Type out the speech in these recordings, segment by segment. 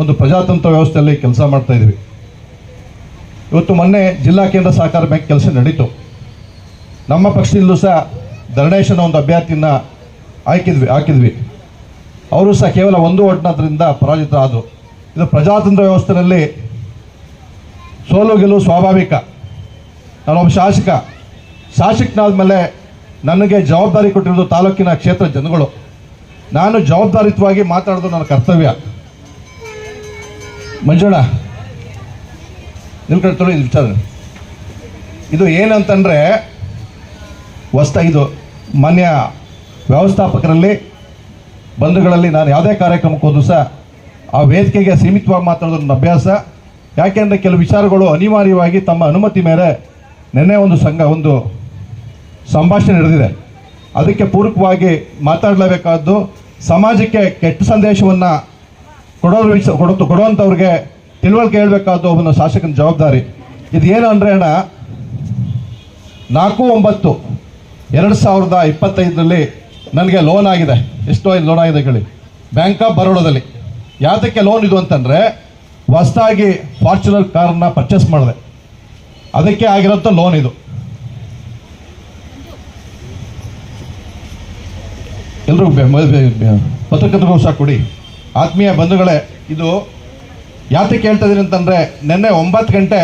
ಒಂದು ಪ್ರಜಾತಂತ್ರ ವ್ಯವಸ್ಥೆಯಲ್ಲಿ ಕೆಲಸ ಮಾಡ್ತಾ ಇದ್ವಿ. ಇವತ್ತು ಮೊನ್ನೆ ಜಿಲ್ಲಾ ಕೇಂದ್ರ ಸಹಕಾರ ಬ್ಯಾಂಕ್ ಕೆಲಸ ನಡೀತು. ನಮ್ಮ ಪಕ್ಷದಿಂದಲೂ ಸಹ ಧರಣೇಶನ ಒಂದು ಅಭ್ಯರ್ಥಿನ ಹಾಕಿದ್ವಿ ಹಾಕಿದ್ವಿ. ಅವರು ಸಹ ಕೇವಲ ಒಂದು ಓಟ್ನದ್ರಿಂದ ಪರಾಜಿತರಾದರು. ಇದು ಪ್ರಜಾತಂತ್ರ ವ್ಯವಸ್ಥೆಯಲ್ಲಿ ಸೋಲು ಗೆಲುವು ಸ್ವಾಭಾವಿಕ. ನಾನೊಬ್ಬ ಶಾಸಕ. ಶಾಸಕನಾದ ಮೇಲೆ ನನಗೆ ಜವಾಬ್ದಾರಿ ಕೊಟ್ಟಿರೋದು ತಾಲೂಕಿನ ಕ್ಷೇತ್ರ ಜನಗಳು. ನಾನು ಜವಾಬ್ದಾರಿಯುತವಾಗಿ ಮಾತಾಡೋದು ನನ್ನ ಕರ್ತವ್ಯ. ಮಂಜುಳ ನಿಮ್ಮ ಕಡೆ ತೊಳಿ ವಿಚಾರ ಇದು ಏನಂತಂದರೆ ಹೊಸ್ತ ಇದು. ಮಾನ್ಯ ವ್ಯವಸ್ಥಾಪಕರಲ್ಲಿ, ಬಂಧುಗಳಲ್ಲಿ ನಾನು ಯಾವುದೇ ಕಾರ್ಯಕ್ರಮಕ್ಕೆ ಹೋದ್ರು ಸಹ, ಆ ವೇದಿಕೆಗೆ ಸೀಮಿತವಾಗಿ ಮಾತಾಡೋದು ನನ್ನ ಅಭ್ಯಾಸ. ಯಾಕೆಂದರೆ ಕೆಲವು ವಿಚಾರಗಳು ಅನಿವಾರ್ಯವಾಗಿ ತಮ್ಮ ಅನುಮತಿ ಮೇಲೆ ನಿನ್ನೆ ಒಂದು ಸಂಘ, ಒಂದು ಸಂಭಾಷಣೆ ನಡೆದಿದೆ. ಅದಕ್ಕೆ ಪೂರಕವಾಗಿ ಮಾತಾಡಲೇಬೇಕಾದ್ದು, ಸಮಾಜಕ್ಕೆ ಕೆಟ್ಟ ಸಂದೇಶವನ್ನು ಕೊಡೋರು ವಿಷ ಕೊಡೋ ಕೊಡುವಂಥವ್ರಿಗೆ ತಿಳುವಳಿಕೆ ಹೇಳಬೇಕಾದ್ದು ಒಬ್ಬನ ಶಾಸಕನ ಜವಾಬ್ದಾರಿ. ಇದು ಏನು ಅಂದರೆ ಅಣ್ಣ, ನಾಲ್ಕು ಒಂಬತ್ತು ಎರಡು ಸಾವಿರದ ಇಪ್ಪತ್ತೈದರಲ್ಲಿ ನನಗೆ ಲೋನ್ ಆಗಿದೆ. ಎಷ್ಟೋ ಲೋನ್ ಆಗಿದೆ ಕೇಳಿ. ಬ್ಯಾಂಕ್ ಆಫ್ ಬರೋಡದಲ್ಲಿ ಯಾತಕ್ಕೆ ಲೋನ್ ಇದು ಅಂತಂದರೆ, ಹೊಸದಾಗಿ ಫಾರ್ಚುನರ್ ಕಾರನ್ನ ಪರ್ಚೇಸ್ ಮಾಡಿದೆ. ಅದಕ್ಕೆ ಆಗಿರೋಂಥ ಲೋನ್ ಇದು. ಎಲ್ಲರೂ ಪತ್ರಕರ್ತರು ಸಹ ಕೊಡಿ. ಆತ್ಮೀಯ ಬಂಧುಗಳೇ, ಇದು ಯಾತಕ್ಕೆ ಕೇಳ್ತಾ ಇದ್ದೀನಿ ಅಂತಂದರೆ ನಿನ್ನೆ ಒಂಬತ್ತು ಗಂಟೆ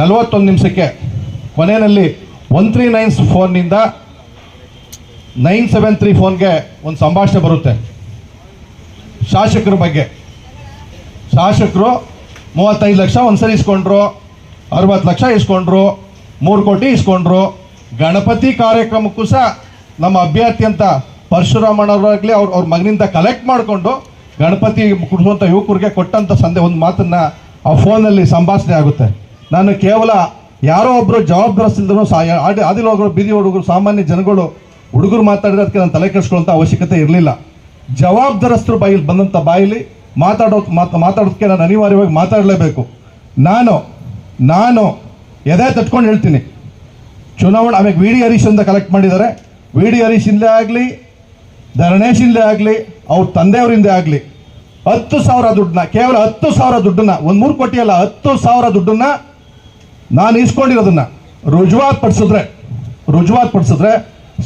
ನಲವತ್ತೊಂದು ನಿಮಿಷಕ್ಕೆ ಕೊನೆಯಲ್ಲಿ ಒನ್ ತ್ರೀ ನೈನ್ಸ್ ಫೋನ್ನಿಂದ ನೈನ್ ಸೆವೆನ್ ತ್ರೀ ಫೋನ್ಗೆ ಒಂದು ಸಂಭಾಷಣೆ ಬರುತ್ತೆ. ಶಾಸಕರ ಬಗ್ಗೆ. ಶಾಸಕರು ಮೂವತ್ತೈದು ಲಕ್ಷ ಒಂದು ಸರಿ ಇಸ್ಕೊಂಡ್ರು, ಅರವತ್ತು ಲಕ್ಷ ಇಸ್ಕೊಂಡ್ರು, ಮೂರು ಕೋಟಿ ಇಸ್ಕೊಂಡ್ರು. ಗಣಪತಿ ಕಾರ್ಯಕ್ರಮಕ್ಕೂ ಸಹ ನಮ್ಮ ಅಭ್ಯರ್ಥಿ ಅಂತ ಪರಶುರಾಮಣ್ಣವರಾಗಲಿ ಅವ್ರ ಅವ್ರ ಮಗನಿಂದ ಕಲೆಕ್ಟ್ ಮಾಡಿಕೊಂಡು ಗಣಪತಿ ಕುಡಿಸುವಂಥ ಯುವಕರಿಗೆ ಕೊಟ್ಟಂಥ ಸಂದೇ ಒಂದು ಮಾತನ್ನು ಆ ಫೋನಲ್ಲಿ ಸಂಭಾಷಣೆ ಆಗುತ್ತೆ. ನಾನು ಕೇವಲ ಯಾರೋ ಒಬ್ಬರು ಜವಾಬ್ದಾರಿಸಿದ್ರು ಸಾ ಆಡಿ ಆದಿಲ್ ಹೋಗೋರು, ಬೀದಿ ಹುಡುಗರು, ಸಾಮಾನ್ಯ ಜನಗಳು, ಹುಡುಗರು ಮಾತಾಡಿದಕ್ಕೆ ನಾನು ತಲೆ ಕೆಡಿಸ್ಕೊಳ್ಳೋಂಥ ಅವಶ್ಯಕತೆ ಇರಲಿಲ್ಲ. ಜವಾಬ್ದಾರಸ್ಥರು ಬಾಯಿಲಿ ಬಂದಂಥ ಬಾಯಿಲಿ ಮಾತಾಡೋ ಮಾತು ಮಾತಾಡೋದಕ್ಕೆ ನಾನು ಅನಿವಾರ್ಯವಾಗಿ ಮಾತಾಡಲೇಬೇಕು. ನಾನು ನಾನು ಎದೆ ತಟ್ಕೊಂಡು ಹೇಳ್ತೀನಿ. ಚುನಾವಣೆ, ಆಮೇಲೆ ವಿ ಡಿ ಹರೀಶಿಂದ ಕಲೆಕ್ಟ್ ಮಾಡಿದ್ದಾರೆ. ವಿ ಡಿ ಹರೀಶಿಂದಲೇ ಆಗಲಿ ಧರಣೇಶಿಂದಲೇ ಆಗಲಿ, ಅವ್ರ ತಂದೆಯವರಿಂದ ಆಗಲಿ ಹತ್ತು ಸಾವಿರ ದುಡ್ಡನ್ನ, ಕೇವಲ ಹತ್ತು ಸಾವಿರ ದುಡ್ಡನ್ನ, ಒಂದು ಮೂರು ಕೋಟಿ ಅಲ್ಲ, ಹತ್ತು ಸಾವಿರ ದುಡ್ಡನ್ನ ನಾನು ಇಸ್ಕೊಂಡಿರೋದನ್ನ ರುಜುವಾತ್ ಪಡಿಸಿದ್ರೆ ರುಜುವಾತ್ ಪಡಿಸಿದ್ರೆ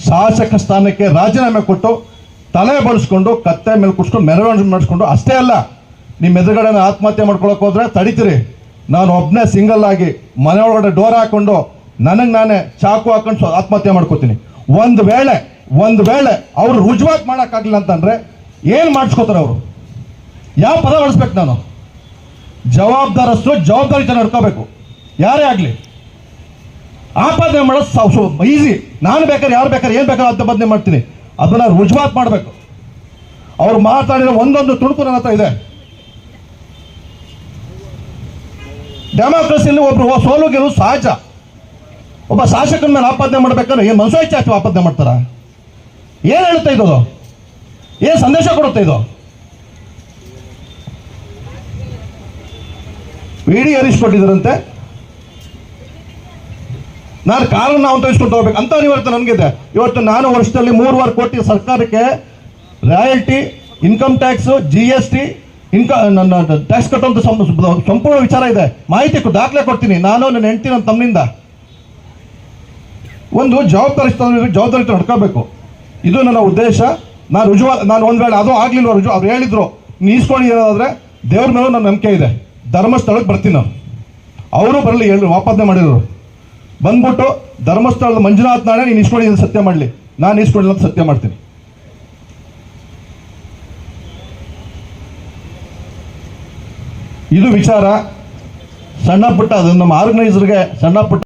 ಶಾಸಕ ಸ್ಥಾನಕ್ಕೆ ರಾಜೀನಾಮೆ ಕೊಟ್ಟು ತಲೆ ಬಳಸ್ಕೊಂಡು, ಕತ್ತೆ ಮೇಲೆ ಕುಡ್ಸ್ಕೊಂಡು ಮೆರವಣಿಗೆ ಮಾಡಿಸ್ಕೊಂಡು, ಅಷ್ಟೇ ಅಲ್ಲ, ನಿಮ್ಮ ಎದುರುಗಡೆ ಆತ್ಮಹತ್ಯೆ ಮಾಡ್ಕೊಳಕ್ ಹೋದ್ರೆ ತಡಿತೀರಿ. ನಾನು ಒಬ್ಬನೇ ಸಿಂಗಲ್ ಆಗಿ ಮನೆ ಒಳಗಡೆ ಡೋರ್ ಹಾಕೊಂಡು ನನಗೆ ನಾನೇ ಚಾಕು ಹಾಕೊಂಡು ಆತ್ಮಹತ್ಯೆ ಮಾಡ್ಕೋತೀನಿ. ಒಂದು ವೇಳೆ ಒಂದು ವೇಳೆ ಅವರು ರುಜುವಾತ್ ಮಾಡೋಕ್ಕಾಗಲಿಲ್ಲ ಅಂತಂದ್ರೆ ಏನು ಮಾಡಿಸ್ಕೋತಾರೆ ಅವರು? ಯಾವ ಪದ ಬಳಸ್ಬೇಕು ನಾನು? ಜವಾಬ್ದಾರಸ್ತು ಜವಾಬ್ದಾರಿ ಜನ ನಡ್ಕೋಬೇಕು ಯಾರೇ ಆಗಲಿ. ಆಪಾದನೆ ಮಾಡೋದು ಈಸಿ ನಾನು ಬೇಕಾದ್ರೆ ಯಾರು ಬೇಕಾದ್ರೆ ಏನು ಬೇಕಾದ್ರೆ ಬದನೆ ಮಾಡ್ತೀನಿ. ಅದನ್ನ ರುಜುವಾತ್ ಮಾಡಬೇಕು. ಅವ್ರು ಮಾತಾಡಿರೋ ಒಂದೊಂದು ತುಣುಕು ನನ್ನ ಹತ್ರ ಇದೆ. ಡೆಮಾಕ್ರಸಿಯಲ್ಲಿ ಒಬ್ರು ಸೋಲು ಗೆಲುವು ಸಹಜ. ಒಬ್ಬ ಶಾಸಕನ ಮೇಲೆ ಆಪಾದನೆ ಮಾಡ್ಬೇಕಾದ್ರೆ ಏನು ಮನಸ್ಸು ಹೆಚ್ಚು ಆಪಾದನೆ ಮಾಡ್ತಾರ? ಏನು ಹೇಳುತ್ತೆ ಇದು? ಏನು ಸಂದೇಶ ಕೊಡುತ್ತೆ ಇದು? ವಿಡಿ ಹರಿಸ್ಕೊಟ್ಟಿದ್ರಂತೆ ಕೊಟ್ಟಿದ್ದಾರಂತೆ. ನಾನು ಕಾರನ್ನು ನಾವು ತೋರಿಸ್ಕೊಂಡು ಹೋಗ್ಬೇಕು ಅಂತ ಅನಿವಾರ್ಯತೆ ನನಗಿದೆ ಇವತ್ತು ನಾನು ವರ್ಷದಲ್ಲಿ ಮೂರುವರೆ ಕೋಟಿ ಸರ್ಕಾರಕ್ಕೆ royalty, income tax G S T ಇನ್ಕ, ನನ್ನ ಟ್ಯಾಕ್ಸ್ ಕಟ್ಟುವಂಥ ಸಂಪೂರ್ಣ ವಿಚಾರ ಇದೆ. ಮಾಹಿತಿ ದಾಖಲೆ ಕೊಡ್ತೀನಿ. ನಾನು ನನ್ನ ಹೆಂಡತಿ, ನನ್ನ ತಮ್ಮಿಂದ. ಒಂದು ಜವಾಬ್ದಾರಿ ಜವಾಬ್ದಾರಿ ನಡ್ಕೋಬೇಕು. ಇದು ನನ್ನ ಉದ್ದೇಶ. ನಾನು ರುಜುವಾ, ನಾನು ಒಂದು ವೇಳೆ ಅದು ಆಗ್ಲಿಲ್ಲ ರುಜು ಅವ್ರು ಹೇಳಿದ್ರು. ನೀಸ್ಕೊಂಡಿರೋದಾದ್ರೆ ದೇವ್ರ ಮೇಲೂ ನನ್ನ ನಂಬಿಕೆ ಇದೆ. ಧರ್ಮಸ್ಥಳಕ್ಕೆ ಬರ್ತೀನಿ ನಾನು. ಅವರು ಬರಲಿ, ಹೇಳಿ ವಾಪಾದನೆ ಮಾಡಿದ್ರು ಬಂದ್ಬಿಟ್ಟು ಧರ್ಮಸ್ಥಳದ ಮಂಜುನಾಥ್ ನಾಳೆ ನೀನು ಇಸ್ಕೊಂಡಿದ್ದು ಸತ್ಯ ಮಾಡಲಿ. ನಾನು ಇಸ್ಕೊಂಡಿಲ್ಲ ಅಂತ ಸತ್ಯ ಮಾಡ್ತೀನಿ. ಇದು ವಿಚಾರ. ಸಣ್ಣ ಪುಟ್ಟ, ಅದು ನಮ್ಮ ಆರ್ಗನೈಸರ್ಗೆ ಸಣ್ಣ ಪುಟ್ಟ